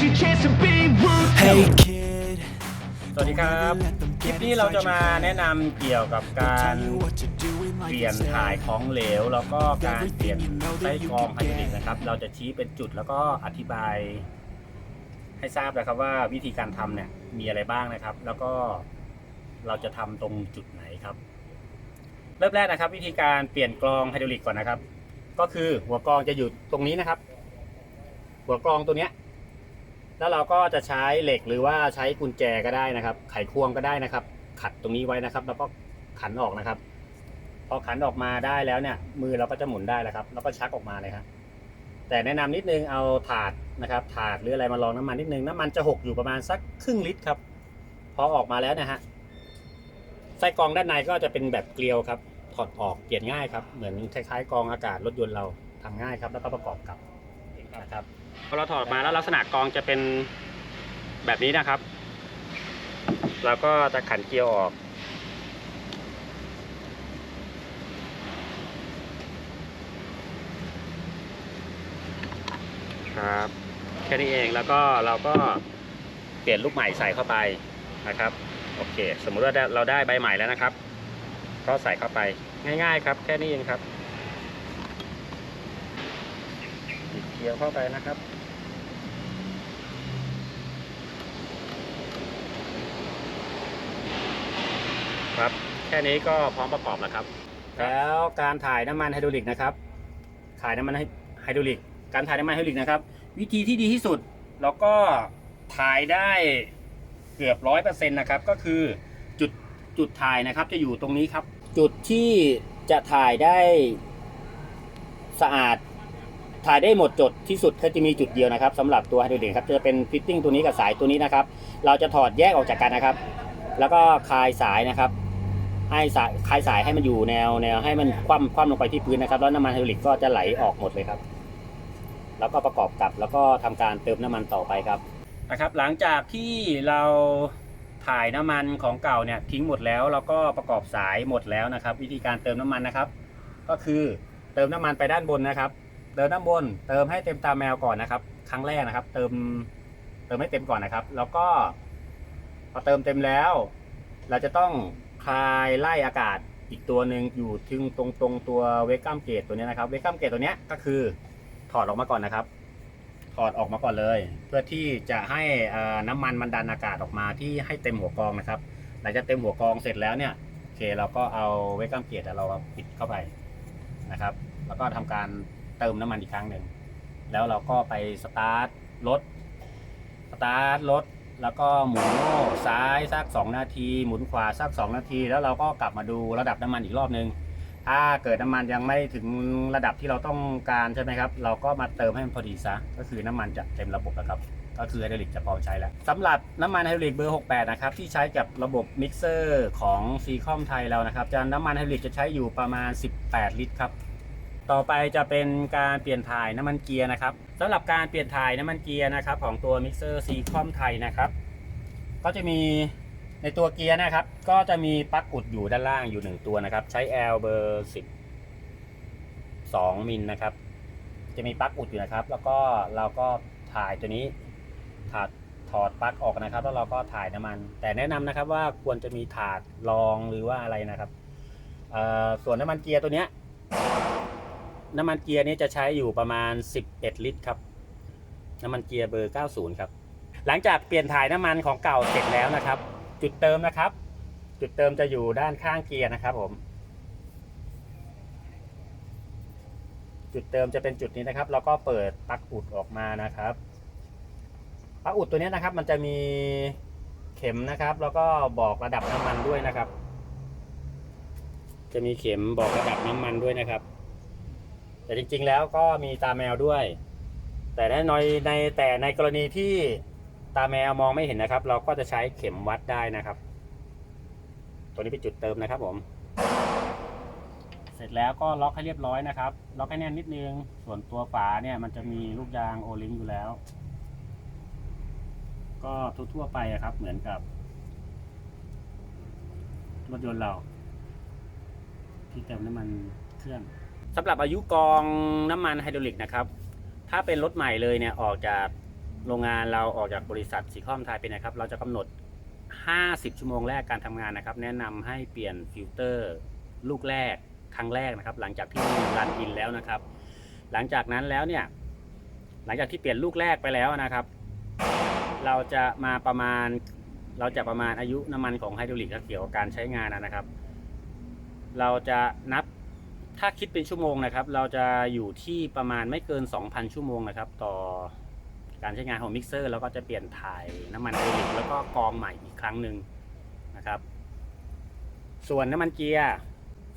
สวัสดีครับ คลิปนี้เราจะมาแนะนำเกี่ยวกับการ tell you what you're doing เป like ลี่ยน it's ถ่าย hell. ของเหลว แล้วก็การเปลี่ยนไส้กรองไฮดรอลิกนะครับ เราจะชี้เป็นจุดแล้วก็อธิบาย ให้ทราบนะครับว่าวิธีการทำเนี่ยมีอะไรบ้างนะครับ แล้วก็เราจะทำตรงจุดไหนครับ เริ่มแรกนะครับ วิธีการเปลี่ยนกรองไฮดรอลิกก่อนนะครับ ก็คือหัวกรองจะอยู่ตรงนี้นะครับ หัวกรองตัวเนี้ย แล้วเราก็จะใช้เหล็กหรือว่าใช้กุญแจก็ได้นะครับ ไขควงก็ได้นะครับ ขัดตรงนี้ไว้นะครับ แล้วก็ขันออกนะครับ พอขันออกมาได้แล้วเนี่ย มือเราก็จะหมุนได้แล้วครับ แล้วก็ชักออกมาเลยครับแต่แนะนำนิดนึงเอาถาดนะครับถาดหรืออะไรมาลองน้ำมันนิดนึงน้ำมันจะหกอยู่ประมาณสักครึ่งลิตรครับ พอออกมาแล้วนะฮะไส้กรองด้านในก็จะเป็นแบบเกลียวครับ ถอดออกเปลี่ยนง่ายครับ เหมือนคล้ายๆกรองอากาศรถยนต์เราทำง่ายครับ แล้วก็ประกอบกับนะครับ พอเราถอดมาแล้วลักษณะกรองจะเป็นแบบนี้นะครับ เราก็จะขันเกลียวออกครับแค่นี้เองแล้วก็เราก็เปลี่ยนลูกใหม่ใส่เข้าไปนะครับโอเค สมมุติว่าเราได้ใบใหม่แล้วนะครับ ก็ใส่เข้าไปง่าย ๆ ครับ แค่นี้เองครับ บิดเกลียวเข้าไปนะครับครับแค่นี้ก็พร้อมประกอบแล้วครับ แล้วการถ่ายน้ำมันไฮดรอลิกนะครับ ถ่ายน้ำมันไฮดรอลิก การถ่ายน้ำมันไฮดรอลิกนะครับ วิธีที่ดีที่สุดแล้วก็ถ่ายได้เกือบร้อยเปอร์เซ็นต์นะครับ ก็คือจุดจุดถ่ายนะครับจะอยู่ตรงนี้ครับ จุดที่จะถ่ายได้สะอาด ถ่ายได้หมดจดที่สุดก็จะมีจุดเดียวนะครับสำหรับตัวไฮดรอลิกครับจะเป็นฟิตติ้งตัวนี้กับสายตัวนี้นะครับ เราจะถอดแยกออกจากกันนะครับ แล้วก็คลายสายนะครับ ให้สายคลายสายให้มันอยู่แนวแนวให้มันคว่ำคว่ำลงไปที่พื้นนะครับ แล้วน้ำมันไฮดรอลิกก็จะไหลออกหมดเลยครับ แล้วก็ประกอบกับแล้วก็ทำการเติมน้ำมันต่อไปครับนะครับหลังจากที่เราถ่ายน้ำมันของเก่าเนี่ยทิ้งหมดแล้วแล้วก็ประกอบสายหมดแล้วนะครับ วิธีการเติมน้ำมันนะครับ ก็คือเติมน้ำมันไปด้านบนนะครับ ติมด้านบน เติมให้เต็มตาแมวก่อนนะครับ ครั้งแรกนะครับ เติมเติมให้เต็มก่อนนะครับ แล้วก็พอเติมเต็มแล้ว เราจะต้องคลายไล่อากาศอีกตัวหนึ่งอยู่ถึงตรงตรงตัวเวกัมเกตตัวนี้นะครับเวกัมเกตตัวนี้ก็คือถอดออกมาก่อนนะครับ ถอดออกมาก่อนเลย เพื่อที่จะให้น้ำมันมันดันอากาศออกมาที่ให้เต็มหัวกองนะครับหลังจากเต็มหัวกองเสร็จแล้วเนี่ยโอเคเราก็เอาเวกัมเกตเราปิดเข้าไปนะครับ แล้วก็ทำการ เติมน้ำมันอีกครั้งหนึ่งแล้วเราก็ไปสตาร์ทรถสตาร์ทรถแล้วก็หมุนโม่ซ้ายสัก2นาที หมุนขวาสัก2นาที แล้วเราก็กลับมาดูระดับน้ำมันอีกรอบนึงถ้าเกิดน้ำมันยังไม่ถึงระดับที่เราต้องการใช่ไหมครับ เราก็มาเติมให้มันพอดีซะ ก็คือน้ำมันจะเต็มระบบแล้วครับ ก็คือไฮดรอลิกจะพร้อมใช้แล้วสำหรับน้ำมันไฮดรอลิกเบอร์ 68 นะครับ ที่ใช้กับระบบมิกเซอร์ของซีคอมไทยเรานะครับจะน้ำมันไฮดรอลิกจะใช้อยู่ประมาณ 18 ลิตรครับ ต่อไปจะเป็นการเปลี่ยนถ่ายน้ำมันเกียร์นะครับสำหรับการเปลี่ยนถ่ายน้ำมันเกียร์นะครับ ของตัวมิกเซอร์ซีคอมไทยนะครับ ก็จะมีในตัวเกียร์นะครับ ก็จะมีปลั๊กอุดอยู่ด้านล่างอยู่หนึ่งตัวนะครับ ใช้ L เบอร์10 2มิลนะครับ จะมีปลั๊กอุดอยู่นะครับ แล้วก็เราก็ถ่ายตัวนี้ถาดถอดปลั๊กออกนะครับ แล้วเราก็ถ่ายน้ำมัน แต่แนะนำนะครับว่าควรจะมีถาดรองหรือว่าอะไรนะครับส่วนน้ำมันเกียร์ตัวเนี้ย น้ำมันเกียร์นี้จะใช้อยู่ประมาณ 11 ลิตรครับ น้ำมันเกียร์เบอร์ 90 ครับ หลังจากเปลี่ยนถ่ายน้ำมันของเก่าเสร็จแล้วนะครับ จุดเติมนะครับ จุดเติมจะอยู่ด้านข้างเกียร์นะครับ ผม จุดเติมจะเป็นจุดนี้นะครับ แล้วก็เปิดปลั๊กอุดออกมานะครับปลั๊กอุดตัวนี้นะครับ มันจะมีเข็มนะครับ แล้วก็บอกระดับน้ำมันด้วยนะครับ จะมีเข็มบอกระดับน้ำมันด้วยนะครับ แต่จริง ๆ แล้วก็มีตาแมวด้วย แต่ในในในแต่ในกรณีที่ตาแมวมองไม่เห็นนะครับ เราก็จะใช้เข็มวัดได้นะครับ ตัวนี้เป็นจุดเติมนะครับผม เสร็จแล้วก็ล็อกให้เรียบร้อยนะครับ ล็อกให้แน่นนิดนึง ส่วนตัวฝาเนี่ยมันจะมีลูกยางโอลิงอยู่แล้ว ก็ทั่วๆไปอะครับ เหมือนกับรถยนต์เรา ที่เติมน้ำมันเครื่อง สำหรับอายุกองน้ำมันไฮดรอลิกนะครับ ถ้าเป็นรถใหม่เลยเนี่ยออกจากโรงงานเราออกจากบริษัทสีคอมไทยเป็นนะครับ เราจะกำหนด 50 ชั่วโมงแรกการทำงานนะครับ แนะนำให้เปลี่ยนฟิลเตอร์ ลูกแรกครั้งแรกนะครับ หลังจากที่รันอินแล้วนะครับ หลังจากนั้นแล้วเนี่ยหลังจากที่เปลี่ยนลูกแรกไปแล้วนะครับ เราจะมาประมาณเราจะประมาณอายุน้ำมันของไฮดรอลิกเกี่ยวกับการใช้งานนะครับ เราจะนับ ถ้าคิดเป็นชั่วโมงนะครับ เราจะอยู่ที่ประมาณไม่เกิน 2,000 ชั่วโมงนะครับ ต่อการใช้งานของมิกเซอร์แล้วก็จะเปลี่ยนถ่ายน้ำมันไฮดรอลิกแล้วก็กองใหม่อีกครั้งหนึ่งนะครับ ส่วนน้ำมันเกียร์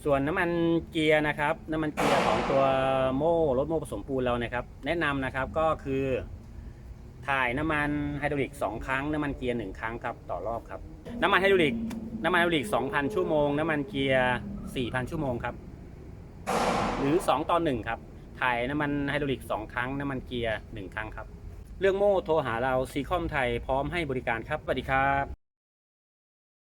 ส่วนน้ำมันเกียร์นะครับ น้ำมันเกียร์ของตัวโม่รถโม่ผสมปูนเรานะครับ แนะนำนะครับก็คือ ถ่ายน้ำมันไฮดรอลิก 2 ครั้ง น้ำมันเกียร์ 1 ครั้งครับต่อรอบครับ น้ำมันไฮดรอลิก น้ำมันไฮดรอลิก 2,000 ชั่วโมง น้ำมันเกียร์ 4,000 ชั่วโมงครับ หรือ 2 ต่อ 1 ครับ ถ่ายน้ำมันไฮดรอลิก 2 ครั้ง น้ำมันเกียร์ 1 ครั้งครับ เรื่องโม่โทรหาเราซีคอมไทยพร้อมให้บริการครับสวัสดีครับ